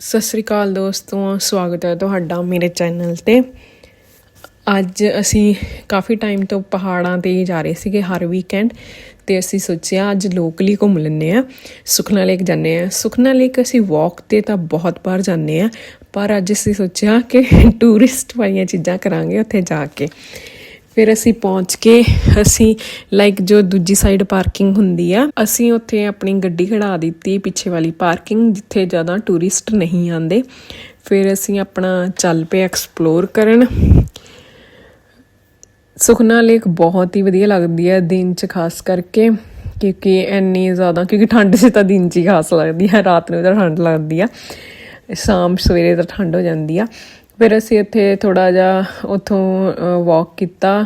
ਸਤਿ ਸ੍ਰੀ ਅਕਾਲ ਦੋਸਤੋ, ਸਵਾਗਤ ਹੈ ਤੁਹਾਡਾ ਮੇਰੇ ਚੈਨਲ ਤੇ। ਅੱਜ ਅਸੀਂ ਕਾਫੀ ਟਾਈਮ ਤੋਂ ਪਹਾੜਾਂ ਤੇ ਜਾ ਰਹੇ ਸੀਗੇ ਹਰ ਵੀਕਐਂਡ ਤੇ ਅਸੀਂ ਸੋਚਿਆ ਅੱਜ ਲੋਕਲੀ ਘੁੰਮ ਲੈਂਦੇ ਆ ਸੁਖਨਾ ਲੇਕ ਜਾਂਦੇ ਆ ਸੁਖਨਾ ਲੇਕ ਅਸੀਂ ਵਾਕ ਤੇ ਤਾਂ ਬਹੁਤ ਵਾਰ ਜਾਂਦੇ ਆ ਪਰ ਅੱਜ ਅਸੀਂ ਸੋਚਿਆ ਕਿ ਟੂਰਿਸਟ ਵਾਲੀਆਂ ਚੀਜ਼ਾਂ ਕਰਾਂਗੇ ਉੱਥੇ ਜਾ ਕੇ। ਫਿਰ ਅਸੀਂ ਪਹੁੰਚ ਕੇ ਅਸੀਂ ਲਾਈਕ ਜੋ ਦੂਜੀ ਸਾਈਡ ਪਾਰਕਿੰਗ ਹੁੰਦੀ ਆ, ਅਸੀਂ ਉੱਥੇ ਆਪਣੀ ਗੱਡੀ ਖੜਾ ਦਿੱਤੀ ਪਿੱਛੇ ਵਾਲੀ ਪਾਰਕਿੰਗ ਜਿੱਥੇ ਜ਼ਿਆਦਾ ਟੂਰਿਸਟ ਨਹੀਂ ਆਉਂਦੇ। ਫਿਰ ਅਸੀਂ ਆਪਣਾ ਚੱਲ ਪਏ ਐਕਸਪਲੋਰ ਕਰਨ। ਸੁਖਨਾ ਲੇਕ ਬਹੁਤ ਹੀ ਵਧੀਆ ਲੱਗਦੀ ਹੈ ਦਿਨ 'ਚ, ਖਾਸ ਕਰਕੇ, ਕਿਉਂਕਿ ਇੰਨੀ ਜ਼ਿਆਦਾ, ਕਿਉਂਕਿ ਠੰਡ 'ਚ ਤਾਂ ਦਿਨ 'ਚ ਹੀ ਖਾਸ ਲੱਗਦੀ ਹੈ ਰਾਤ ਨੂੰ ਤਾਂ ਠੰਡ ਲੱਗਦੀ ਆ। ਸ਼ਾਮ ਸਵੇਰੇ ਤਾਂ ਠੰਡ ਹੋ ਜਾਂਦੀ ਆ। ਫਿਰ ਅਸੀਂ ਇੱਥੇ ਥੋੜਾ ਜਿਹਾ ਉੱਥੋਂ ਵਾਕ ਕੀਤਾ।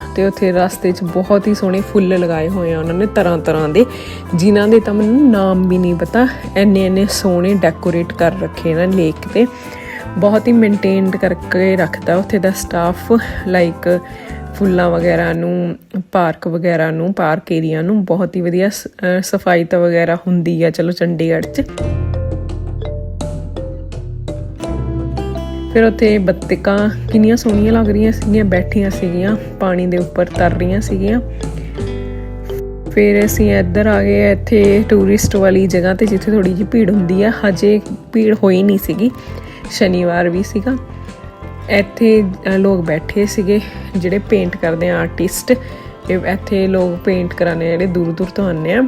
ਤੇ ਉੱਥੇ ਰਸਤੇ 'ਚ ਬਹੁਤ ਹੀ ਸੋਹਣੇ ਫੁੱਲ ਲਗਾਏ ਹੋਏ ਆ ਉਹਨਾਂ ਨੇ ਤਰ੍ਹਾਂ ਤਰ੍ਹਾਂ ਦੇ, ਜਿਨ੍ਹਾਂ ਦੇ ਤਾਂ ਮੈਨੂੰ ਨਾਮ ਵੀ ਨਹੀਂ ਪਤਾ। ਐਨੇ ਐਨੇ ਸੋਹਣੇ ਡੈਕੋਰੇਟ ਕਰ ਰੱਖੇ ਨੇ ਲੇਕ ਤੇ। ਬਹੁਤ ਹੀ ਮੇਨਟੇਨਡ ਕਰਕੇ ਰੱਖਦਾ ਉੱਥੇ ਦਾ ਸਟਾਫ ਲਾਈਕ ਫੁੱਲਾਂ ਵਗੈਰਾ ਨੂੰ ਪਾਰਕ ਵਗੈਰਾ ਨੂੰ ਪਾਰਕ ਏਰੀਆ ਨੂੰ ਬਹੁਤ ਹੀ ਵਧੀਆ ਸਫ਼ਾਈ ਤਾਂ ਵਗੈਰਾ ਹੁੰਦੀ ਆ, ਚਲੋ ਚੰਡੀਗੜ੍ਹ 'ਚ। ਫਿਰ ਉੱਥੇ ਬੱਤਕਾਂ ਕਿੰਨੀਆਂ ਸੋਹਣੀਆਂ ਲੱਗ ਰਹੀਆਂ ਸੀਗੀਆਂ, ਬੈਠੀਆਂ ਸੀਗੀਆਂ, ਪਾਣੀ ਦੇ ਉੱਪਰ ਤਰ ਰਹੀਆਂ ਸੀਗੀਆਂ। ਫਿਰ ਅਸੀਂ ਇੱਧਰ ਆ ਗਏ, ਇੱਥੇ ਟੂਰਿਸਟ ਵਾਲੀ ਜਗ੍ਹਾ ਤੇ ਜਿੱਥੇ ਥੋੜੀ ਜਿਹੀ ਭੀੜ ਹੁੰਦੀ ਆ, ਹਜੇ ਭੀੜ ਹੋਈ ਨਹੀਂ ਸੀਗੀ। ਸ਼ਨੀਵਾਰ ਵੀ ਸੀਗਾ। ਇੱਥੇ ਲੋਕ ਬੈਠੇ ਸੀਗੇ, ਜਿਹੜੇ ਪੇਂਟ ਕਰਦੇ ਆ ਆਰਟਿਸਟ ਇੱਥੇ ਲੋਕ ਪੇਂਟ ਕਰਾਣੇ ਜਿਹੜੇ ਦੂਰ ਦੂਰ ਤੋਂ ਆਉਂਦੇ ਆ।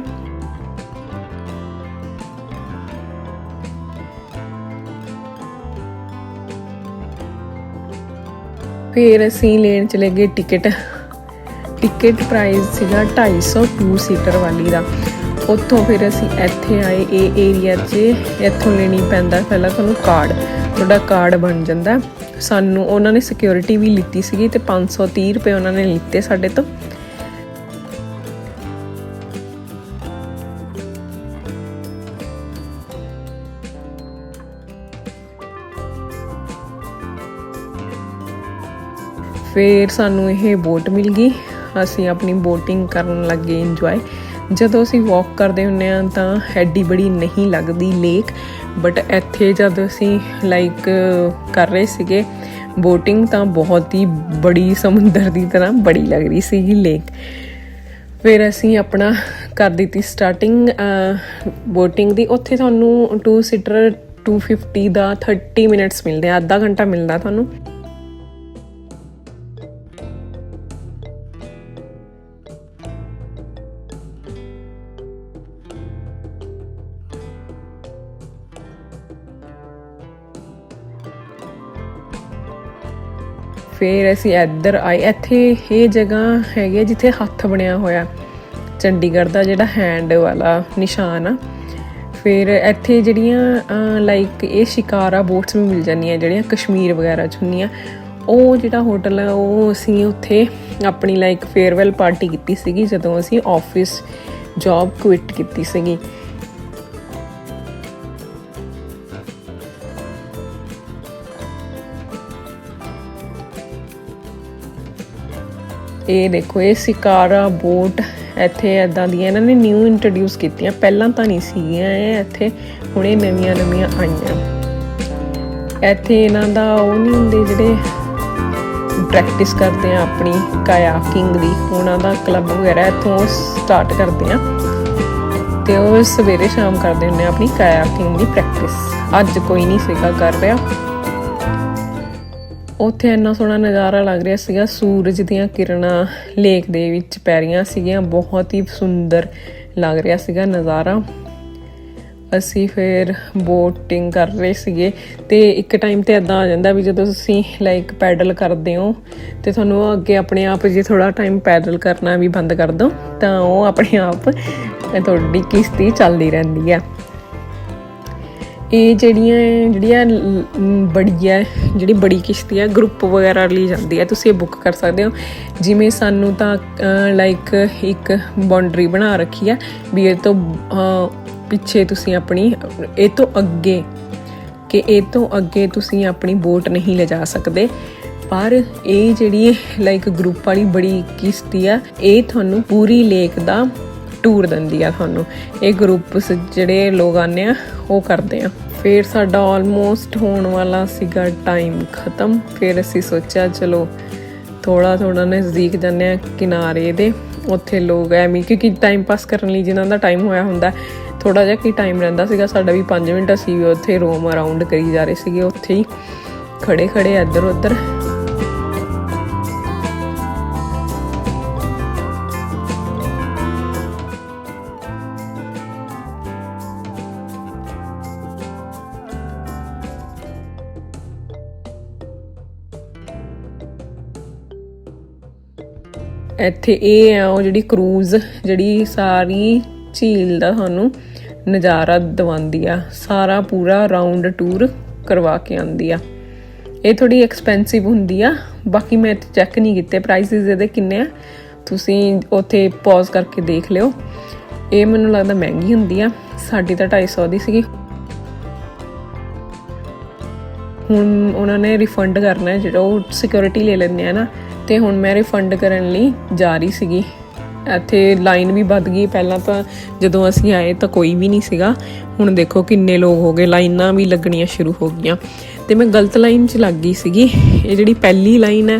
ਫਿਰ ਅਸੀਂ ਲੈਣ ਚਲੇ ਗਏ ਟਿਕਟ ਟਿਕਟ ਪ੍ਰਾਈਸ ਸੀਗਾ 250 2 ਸੀਟਰ ਵਾਲੀ ਦਾ। ਉੱਥੋਂ ਫਿਰ ਅਸੀਂ ਇੱਥੇ ਆਏ, ਇਹ ਏਰੀਆ 'ਚ। ਇੱਥੋਂ ਲੈਣੀ ਪੈਂਦਾ ਪਹਿਲਾਂ ਤੁਹਾਨੂੰ ਕਾਰਡ ਤੁਹਾਡਾ ਕਾਰਡ ਬਣ ਜਾਂਦਾ। ਸਾਨੂੰ ਉਹਨਾਂ ਨੇ ਸਿਕਿਉਰਿਟੀ ਵੀ ਲਿੱਤੀ ਸੀਗੀ ਤੇ 530 ਰੁਪਏ ਉਹਨਾਂ ਨੇ ਲਿੱਤੇ ਸਾਡੇ ਤੋਂ। ਫਿਰ ਸਾਨੂੰ ਇਹ ਬੋਟ ਮਿਲ ਗਈ। ਅਸੀਂ ਆਪਣੀ ਬੋਟਿੰਗ ਕਰਨ ਲੱਗੇ ਇੰਜੋਏ ਜਦੋਂ ਅਸੀਂ ਵਾਕ ਕਰਦੇ ਹੁੰਨੇ ਆ ਤਾਂ ਐਡੀ ਬੜੀ ਨਹੀਂ ਲੱਗਦੀ ਲੇਕ ਬਟ ਇੱਥੇ ਜਦ ਅਸੀਂ ਲਾਈਕ ਕਰ ਰਹੇ ਸੀਗੇ ਬੋਟਿੰਗ ਤਾਂ ਬਹੁਤ ਹੀ ਬੜੀ ਸਮੁੰਦਰ ਦੀ ਤਰ੍ਹਾਂ ਬੜੀ ਲੱਗ ਰਹੀ ਸੀਗੀ ਲੇਕ ਫਿਰ ਅਸੀਂ ਆਪਣਾ ਕਰ ਦਿੱਤੀ ਸਟਾਰਟਿੰਗ ਬੋਟਿੰਗ ਦੀ। ਉੱਥੇ ਤੁਹਾਨੂੰ 2 ਸੀਟਰ 250 ਦਾ 30 ਮਿੰਟਸ ਮਿਲਦੇ ਆ। ਅੱਧਾ ਘੰਟਾ ਮਿਲਦਾ ਤੁਹਾਨੂੰ। ਫਿਰ ਅਸੀਂ ਇੱਧਰ ਆਏ। ਇੱਥੇ ਇਹ ਜਗ੍ਹਾ ਹੈਗੀ ਆ ਜਿੱਥੇ ਹੱਥ ਬਣਿਆ ਹੋਇਆ। ਚੰਡੀਗੜ੍ਹ ਦਾ ਜਿਹੜਾ ਹੈਂਡ ਵਾਲਾ ਨਿਸ਼ਾਨ ਆ। ਫਿਰ ਇੱਥੇ ਜਿਹੜੀਆਂ ਲਾਈਕ ਇਹ ਸ਼ਿਕਾਰਾ ਬੋਟਸ ਵੀ ਮਿਲ ਜਾਂਦੀਆਂ, ਜਿਹੜੀਆਂ ਕਸ਼ਮੀਰ ਵਗੈਰਾ ਚ ਹੁੰਦੀਆਂ। ਉਹ ਜਿਹੜਾ ਹੋਟਲ ਹੈ ਉਹ ਅਸੀਂ ਉੱਥੇ ਆਪਣੀ ਲਾਈਕ ਫੇਅਰਵੈਲ ਪਾਰਟੀ ਕੀਤੀ ਸੀਗੀ, ਜਦੋਂ ਅਸੀਂ ਆਫਿਸ ਜੌਬ ਕੁਇਟ ਕੀਤੀ ਸੀਗੀ। ਇਹ ਦੇਖੋ, ਇਹ ਸਿਕਾਰਾ, ਬੋਟ, ਇੱਥੇ ਐਦਾਂ ਦੀਆਂ ਇਹਨਾਂ ਨੇ ਨਿਊ ਇੰਟਰੋਡਿਊਸ ਕੀਤੀਆਂ। ਪਹਿਲਾਂ ਤਾਂ ਨਹੀਂ ਸੀਗੀਆਂ ਇਹ, ਇੱਥੇ ਹੁਣੇ ਨਵੀਆਂ ਨਵੀਆਂ ਆਈਆਂ। ਇੱਥੇ ਇਹਨਾਂ ਦਾ ਉਹ ਨਹੀਂ ਹੁੰਦੇ ਜਿਹੜੇ ਪ੍ਰੈਕਟਿਸ ਕਰਦੇ ਆ ਆਪਣੀ ਕਾਇਕਿੰਗ ਦੀ। ਉਹਨਾਂ ਦਾ ਕਲੱਬ ਵਗੈਰਾ ਇੱਥੋਂ ਸਟਾਰਟ ਕਰਦੇ ਆ। ਤੇ ਉਹ ਸਵੇਰੇ ਸ਼ਾਮ ਕਰਦੇ ਹੁੰਦੇ ਆ ਆਪਣੀ ਕਾਇਕਿੰਗ ਦੀ ਪ੍ਰੈਕਟਿਸ ਅੱਜ ਕੋਈ ਨਹੀਂ ਸੀਗਾ ਕਰ ਰਿਹਾ। ਉੱਥੇ ਇੰਨਾ ਸੋਹਣਾ ਨਜ਼ਾਰਾ ਲੱਗ ਰਿਹਾ ਸੀਗਾ, ਸੂਰਜ ਦੀਆਂ ਕਿਰਨਾਂ ਲੇਕ ਦੇ ਵਿੱਚ ਪੈ ਰਹੀਆਂ ਸੀਗੀਆਂ, ਬਹੁਤ ਹੀ ਸੁੰਦਰ ਲੱਗ ਰਿਹਾ ਸੀਗਾ ਨਜ਼ਾਰਾ। ਅਸੀਂ ਫਿਰ ਬੋਟਿੰਗ ਕਰ ਰਹੇ ਸੀਗੇ ਤੇ ਇੱਕ ਟਾਈਮ ਤੇ ਇਦਾਂ ਆ ਜਾਂਦਾ ਵੀ ਜਦੋਂ ਤੁਸੀਂ ਲਾਈਕ ਪੈਡਲ ਕਰਦੇ ਹੋ ਤੇ ਤੁਹਾਨੂੰ ਅੱਗੇ ਆਪਣੇ ਆਪ ਜੇ ਥੋੜਾ ਟਾਈਮ ਪੈਡਲ ਕਰਨਾ ਵੀ ਬੰਦ ਕਰ ਦੋ, ਤਾਂ ਉਹ ਆਪਣੇ ਆਪ, ਤੁਹਾਡੀ ਕਿਸ਼ਤੀ ਚੱਲਦੀ ਰਹਿੰਦੀ ਆ ਇਹ ਜਿਹੜੀਆਂ ਜਿਹੜੀਆਂ ਬੜੀ ਹੈ ਜਿਹੜੀ ਬੜੀ ਕਿਸ਼ਤੀ ਹੈ ਗਰੁੱਪ ਵਗੈਰਾ ਲਈ ਜਾਂਦੀ ਹੈ ਤੁਸੀਂ ਇਹ ਬੁੱਕ ਕਰ ਸਕਦੇ ਹੋ। ਜਿਵੇਂ ਸਾਨੂੰ ਤਾਂ ਲਾਈਕ ਇੱਕ ਬਾਉਂਡਰੀ ਬਣਾ ਰੱਖੀ ਹੈ ਵੀ ਇਹ ਤੋਂ ਪਿੱਛੇ ਤੁਸੀਂ ਆਪਣੀ, ਇਹ ਤੋਂ ਅੱਗੇ, ਕਿ ਇਹ ਤੋਂ ਅੱਗੇ ਤੁਸੀਂ ਆਪਣੀ ਬੋਟ ਨਹੀਂ ਲਿਜਾ ਸਕਦੇ। ਪਰ ਇਹ ਜਿਹੜੀ ਲਾਈਕ ਗਰੁੱਪ ਵਾਲੀ ਬੜੀ ਕਿਸ਼ਤੀ ਆ, ਇਹ ਤੁਹਾਨੂੰ ਪੂਰੀ ਲੇਕ ਦਾ ਟੂਰ ਦਿੰਦੀ ਆ ਤੁਹਾਨੂੰ ਇਹ ਗਰੁੱਪ ਜਿਹੜੇ ਲੋਕ ਆਨੇ ਆ, ਉਹ ਕਰਦੇ ਆ। ਫਿਰ ਸਾਡਾ ਆਲਮੋਸਟ ਹੋਣ ਵਾਲਾ ਸੀਗਾ ਟਾਈਮ ਖਤਮ। ਫਿਰ ਅਸੀਂ ਸੋਚਿਆ, ਚਲੋ ਥੋੜਾ ਥੋੜਾ ਨਜ਼ਦੀਕ ਜਾਂਦੇ ਆ ਕਿਨਾਰੇ ਦੇ। ਉੱਥੇ ਲੋਕ ਐਵੇਂ, ਕਿਉਂਕਿ ਟਾਈਮ ਪਾਸ ਕਰਨ ਲਈ ਜਿਨ੍ਹਾਂ ਦਾ ਟਾਈਮ ਹੋਇਆ ਹੁੰਦਾ ਥੋੜਾ ਜਿਹਾ ਕੀ ਟਾਈਮ ਰਹਿੰਦਾ ਸੀਗਾ। ਸਾਡਾ ਵੀ 5 ਮਿੰਟ ਅਸੀਂ ਵੀ ਉੱਥੇ ਰੋਮ ਅਰਾਊਂਡ ਕਰੀ ਜਾ ਰਹੇ ਸੀਗੇ, ਉੱਥੇ ਹੀ ਖੜੇ ਖੜੇ ਇੱਧਰ ਉੱਧਰ ਇੱਥੇ ਇਹ ਆ, ਉਹ ਜਿਹੜੀ ਕਰੂਜ਼, ਜਿਹੜੀ ਸਾਰੀ ਝੀਲ ਦਾ ਤੁਹਾਨੂੰ ਨਜ਼ਾਰਾ ਦਿਵਾਉਂਦੀ ਆ। ਸਾਰਾ ਪੂਰਾ ਰਾਉਂਡ ਟੂਰ ਕਰਵਾ ਕੇ ਆਉਂਦੀ ਆ। ਇਹ ਥੋੜੀ ਐਕਸਪੈਂਸਿਵ ਹੁੰਦੀ ਆ, ਬਾਕੀ ਮੈਂ ਇੱਥੇ ਚੈੱਕ ਨਹੀਂ ਕੀਤੇ। ਪ੍ਰਾਈਸਿਸ ਇਹਦੇ ਕਿੰਨੇ ਆ? ਤੁਸੀਂ ਉੱਥੇ ਪੌਜ਼ ਕਰਕੇ ਦੇਖ ਲਿਓ। ਇਹ ਮੈਨੂੰ ਲੱਗਦਾ ਮਹਿੰਗੀ ਹੁੰਦੀ ਆ। ਸਾਡੀ ਤਾਂ 250 ਦੀ ਸੀਗੀ। ਹੁਣ ਉਹਨਾਂ ਨੇ ਰਿਫੰਡ ਕਰਨਾ ਜਿਹੜਾ ਉਹ ਸਿਕਿਉਰਿਟੀ ਲੈ ਲੈਂਦੇ ਆ ਨਾ। ਤੇ ਹੁਣ ਮੈਂ ਰਿਫੰਡ ਕਰਨ ਲਈ ਜਾ ਰਹੀ ਸੀਗੀ। ਇੱਥੇ ਲਾਈਨ ਵੀ ਵੱਧ ਗਈ। ਪਹਿਲਾਂ ਤਾਂ ਜਦੋਂ ਅਸੀਂ ਆਏ ਤਾਂ ਕੋਈ ਵੀ ਨਹੀਂ ਸੀਗਾ। ਹੁਣ ਦੇਖੋ ਕਿੰਨੇ ਲੋਕ ਹੋ ਗਏ। ਲਾਈਨਾਂ ਵੀ ਲੱਗਣੀਆਂ ਸ਼ੁਰੂ ਹੋ ਗਈਆਂ। ਤੇ ਮੈਂ ਗਲਤ ਲਾਈਨ 'ਚ ਲੱਗ ਗਈ ਸੀਗੀ। ਇਹ ਜਿਹੜੀ ਪਹਿਲੀ ਲਾਈਨ ਹੈ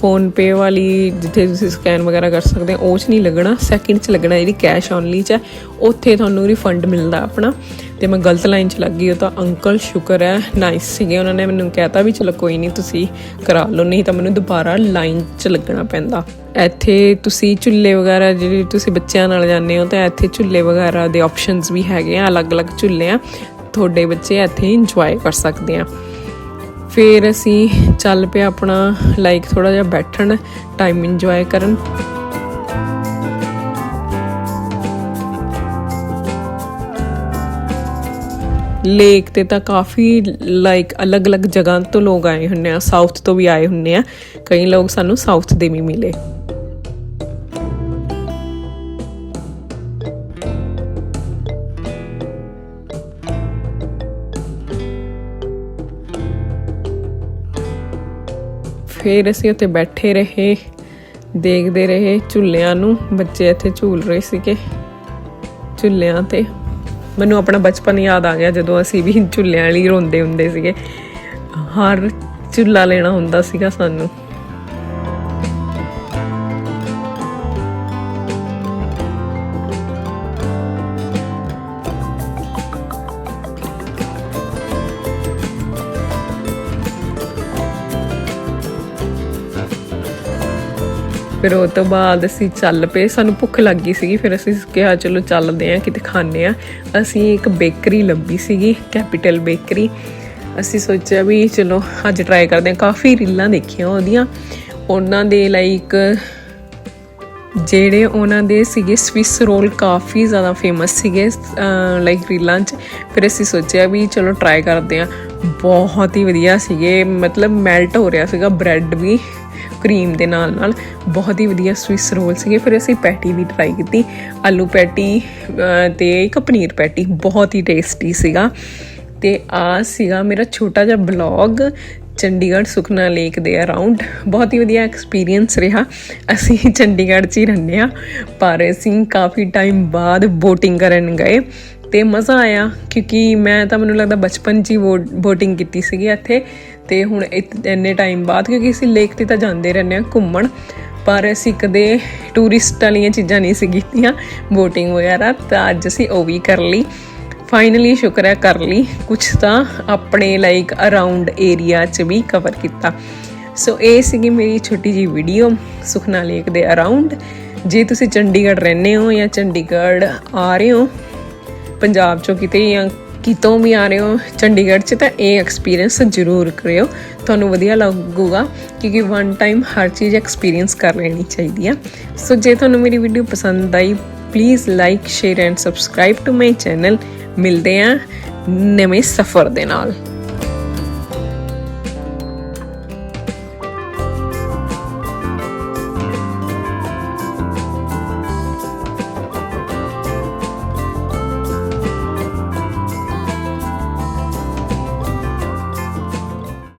ਫੋਨ ਪੇ ਵਾਲੀ ਜਿੱਥੇ ਤੁਸੀਂ ਸਕੈਨ ਵਗੈਰਾ ਕਰ ਸਕਦੇ ਹੋ, ਉਹ 'ਚ ਨਹੀਂ ਲੱਗਣਾ। ਸੈਕਿੰਡ 'ਚ ਲੱਗਣਾ ਜਿਹੜੀ ਕੈਸ਼ ਓਨਲੀ 'ਚ ਹੈ, ਉੱਥੇ ਤੁਹਾਨੂੰ ਰਿਫੰਡ ਮਿਲਦਾ ਆਪਣਾ। ਤੇ ਮੈਂ ਗਲਤ ਲਾਈਨ 'ਚ ਲੱਗ ਗਈ ਉਹ ਤਾਂ ਅੰਕਲ ਸ਼ੁਕਰ ਹੈ ਨਾਈਸ ਸੀਗੇ। ਉਹਨਾਂ ਨੇ ਮੈਨੂੰ ਕਹਿਤਾ ਵੀ ਚਲੋ ਕੋਈ ਨਹੀਂ, ਤੁਸੀਂ ਕਰਾ ਲਓ, ਨਹੀਂ ਤਾਂ ਮੈਨੂੰ ਦੁਬਾਰਾ ਲਾਈਨ 'ਚ ਲੱਗਣਾ ਪੈਂਦਾ। ਇੱਥੇ ਤੁਸੀਂ ਝੁੱਲੇ ਵਗੈਰਾ ਜਿਹੜੇ ਤੁਸੀਂ ਬੱਚਿਆਂ ਨਾਲ ਜਾਂਦੇ ਹੋ, ਤਾਂ ਇੱਥੇ ਝੁੱਲੇ ਵਗੈਰਾ ਦੇ ਆਪਸ਼ਨਸ ਵੀ ਹੈਗੇ ਆ, ਅਲੱਗ-ਅਲੱਗ ਝੁੱਲੇ ਆ। ਤੁਹਾਡੇ ਬੱਚੇ ਇੱਥੇ ਇੰਜੋਏ ਕਰ ਸਕਦੇ ਆ। ਫਿਰ ਅਸੀਂ ਚੱਲ ਪਿਆ ਆਪਣਾ ਲਾਈਕ ਥੋੜਾ ਜਿਹਾ ਬੈਠਣ ਟਾਈਮ ਇੰਜੋਏ ਕਰਨ। ਲੇਕ ਤੇ ਤਾਂ ਕਾਫੀ ਲਾਈਕ ਅਲੱਗ-ਅਲੱਗ ਜਗ੍ਹਾ ਤੋਂ ਲੋਕ ਆਏ ਹੁੰਨੇ ਆ ਸਾਊਥ ਤੋਂ ਵੀ ਆਏ ਹੁੰਨੇ ਆ। ਕਈ ਲੋਕ ਸਾਨੂੰ ਸਾਊਥ ਦੇ ਵੀ ਮਿਲੇ। ਫਿਰ ਅਸੀਂ ਉੱਥੇ ਬੈਠੇ ਰਹੇ, ਦੇਖਦੇ ਰਹੇ ਝੁੱਲਿਆਂ ਨੂੰ, ਬੱਚੇ ਇੱਥੇ ਝੂਲ ਰਹੇ ਸੀਗੇ। ਝੁੱਲਿਆਂ ਤੇ ਮੈਨੂੰ ਆਪਣਾ ਬਚਪਨ ਯਾਦ ਆ ਗਿਆ ਜਦੋਂ ਅਸੀਂ ਵੀ ਝੁੱਲਿਆਂ ਲਈ ਰੋਂਦੇ ਹੁੰਦੇ ਸੀਗੇ। ਹਰ ਝੁੱਲਾ ਲੈਣਾ ਹੁੰਦਾ ਸੀਗਾ ਸਾਨੂੰ। ਫਿਰ ਉਹ ਤੋਂ ਬਾਅਦ ਅਸੀਂ ਚੱਲ ਪਏ। ਸਾਨੂੰ ਭੁੱਖ ਲੱਗ ਗਈ ਸੀਗੀ, ਫਿਰ ਅਸੀਂ ਕਿਹਾ, ਚਲੋ ਚੱਲਦੇ ਆਂ, ਕਿਤੇ ਖਾਣੇ ਆ। ਅਸੀਂ ਇੱਕ ਬੇਕਰੀ ਲੱਭੀ ਸੀਗੀ, ਕੈਪੀਟਲ ਬੇਕਰੀ। ਅਸੀਂ ਸੋਚਿਆ ਵੀ ਚਲੋ, ਅੱਜ ਟਰਾਈ ਕਰਦੇ ਆਂ। ਕਾਫੀ ਰੀਲਾਂ ਦੇਖੀਆਂ ਉਹਦੀਆਂ। ਉਹਨਾਂ ਦੇ ਲਾਈਕ ਜਿਹੜੇ ਉਹਨਾਂ ਦੇ ਸੀਗੇ ਸਵਿਸ ਰੋਲ ਕਾਫੀ ਜ਼ਿਆਦਾ ਫੇਮਸ ਸੀਗੇ ਲਾਈਕ ਰੀਲਾਂ 'ਚ। ਫਿਰ ਅਸੀਂ ਸੋਚਿਆ ਵੀ ਚਲੋ ਟਰਾਈ ਕਰਦੇ ਆਂ। ਬਹੁਤ ਹੀ ਵਧੀਆ ਸੀਗੇ। ਮਤਲਬ ਮੈਲਟ ਹੋ ਰਿਹਾ ਸੀਗਾ ਬ੍ਰੈਡ ਵੀ। ਕਰੀਮ ਦੇ ਨਾਲ ਨਾਲ ਬਹੁਤ ਹੀ ਵਧੀਆ ਸਵਿਸ ਰੋਲ ਸੀਗੇ। ਫਿਰ ਅਸੀਂ ਪੈਟੀ ਵੀ ਟਰਾਈ ਕੀਤੀ। ਆਲੂ ਪੈਟੀ ਤੇ ਇੱਕ ਪਨੀਰ ਪੈਟੀ ਬਹੁਤ ਹੀ ਟੇਸਟੀ ਸੀਗਾ। ਤੇ ਆ ਸੀਗਾ ਮੇਰਾ ਛੋਟਾ ਜਿਹਾ ਬਲੌਗ ਚੰਡੀਗੜ੍ਹ ਸੁਖਨਾ ਲੇਕ ਦੇ ਅਰਾਊਂਡ ਬਹੁਤ ਹੀ ਵਧੀਆ ਐਕਸਪੀਰੀਅੰਸ ਰਿਹਾ। ਅਸੀਂ ਚੰਡੀਗੜ੍ਹ 'ਚ ਹੀ ਰਹਿੰਦੇ ਆ ਪਰ ਅਸੀਂ ਕਾਫੀ ਟਾਈਮ ਬਾਅਦ ਬੋਟਿੰਗ ਕਰਨ ਗਏ। ਤੇ ਮਜ਼ਾ ਆਇਆ, ਕਿਉਂਕਿ ਮੈਂ ਤਾਂ ਮੈਨੂੰ ਲੱਗਦਾ ਬਚਪਨ 'ਚ ਹੀ ਬੋਟਿੰਗ ਕੀਤੀ ਸੀਗੀ ਇੱਥੇ। ਤੇ ਹੁਣ ਇੰਨੇ ਟਾਈਮ ਬਾਅਦ, ਕਿਉਂਕਿ ਅਸੀਂ ਲੇਕ ਤੇ ਤਾਂ ਜਾਂਦੇ ਰਹਿੰਦੇ ਆ ਘੁੰਮਣ, ਪਰ ਅਸੀਂ ਕਦੇ ਟੂਰਿਸਟ ਵਾਲੀਆਂ ਚੀਜ਼ਾਂ ਨਹੀਂ ਸੀ ਕੀਤੀਆਂ ਬੋਟਿੰਗ ਵਗੈਰਾ, ਤਾਂ ਅੱਜ ਅਸੀਂ ਉਹ ਵੀ ਕਰ ਲਈ। ਫਾਈਨਲੀ ਸ਼ੁਕਰ ਹੈ ਕਰ ਲਈ ਕੁਝ ਤਾਂ ਆਪਣੇ ਲਾਈਕ ਅਰਾਊਂਡ ਏਰੀਆ 'ਚ ਵੀ ਕਵਰ ਕੀਤਾ। ਸੋ ਇਹ ਸੀਗੀ ਮੇਰੀ ਛੋਟੀ ਜੀ ਵੀਡੀਓ ਸੁਖਨਾ ਲੇਕ ਦੇ ਅਰਾਊਂਡ ਜੇ ਤੁਸੀਂ ਚੰਡੀਗੜ੍ਹ ਰਹਿੰਦੇ ਹੋ ਜਾਂ ਚੰਡੀਗੜ੍ਹ ਆ ਰਹੇ ਹੋ, ਪੰਜਾਬ ਚੋਂ ਕਿਤੇ ਜਾਂ ਕਿਤੋਂ ਵੀ ਆ ਰਹੇ ਹੋ ਚੰਡੀਗੜ੍ਹ 'ਚ ਤਾਂ ਇਹ ਐਕਸਪੀਰੀਅੰਸ ਜ਼ਰੂਰ ਕਰਿਓ। ਤੁਹਾਨੂੰ ਵਧੀਆ ਲੱਗੂਗਾ ਕਿਉਂਕਿ ਵਨ ਟਾਈਮ ਹਰ ਚੀਜ਼ ਐਕਸਪੀਰੀਅੰਸ ਕਰ ਲੈਣੀ ਚਾਹੀਦੀ ਆ। ਸੋ ਜੇ ਤੁਹਾਨੂੰ ਮੇਰੀ ਵੀਡੀਓ ਪਸੰਦ ਆਈ please like share and subscribe to my channel ਮਿਲਦੇ ਆ ਨਵੇਂ ਸਫ਼ਰ ਦੇ ਨਾਲ।